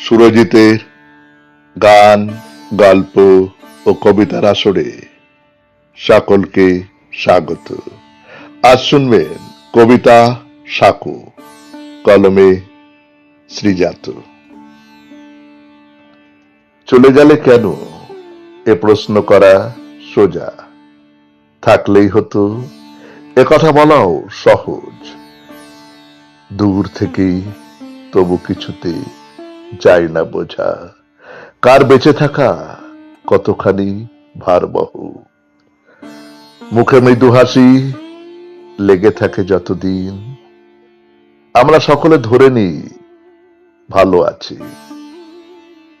সুরজিতের গান, গল্প ও কবিতার আসরে সকলকে স্বাগত। আজ শুনবেন কবিতা সাকু, কলমে শ্রীজাত চলে গেলে কেন এ প্রশ্ন করা সোজা? থাকলেই হতো। কথা বলাও সহজ। দূর থেকেই তবু কিছুতে যায় না বোঝা। কার বেঁচে থাকা, কতখানি ভারবহ। মুখে মৃদু হাসি লেগে থাকে যতদিন। আমরা সকলে ধরে নিই, ভালো আছি।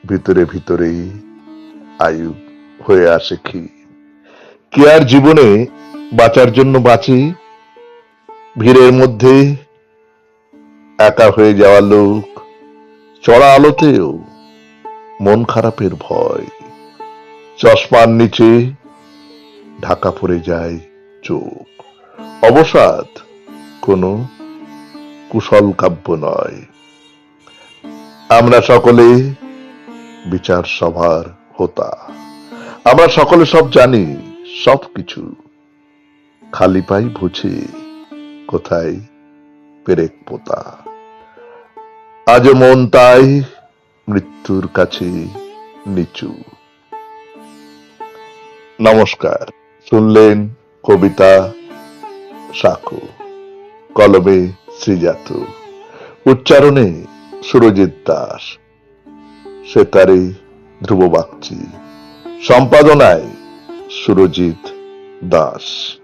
ভিতরে ভিতরেই আয়ু হয়ে আসে কি কে আর জীবনে বাঁচার জন্য বাঁচি? ভিড়ের মধ্যে একা হয়ে যাওয়া লোক চড়া আলোতেও মন খারাপের ভয়। চশমার নিচে ঢাকা পড়ে যায় চোখ। অবসাদ কোনো কুশল কাব্য নয়। আমরা সকলে বিচার সভার হোতা। আমরা সকলে সব জানি, সব কিছু খালি পাই বুঝি কোথায় পেরেক পোতা। আজ মন তাই মৃত্যুর কাছে নিচু। নমস্কার। শুনলেন কবিতা সাকু, কলমে শ্রীজাত উচ্চারণে সুরজিৎ দাস। সেতারে ধ্রুব বাগচি। সম্পাদনায় সুরজিৎ দাস।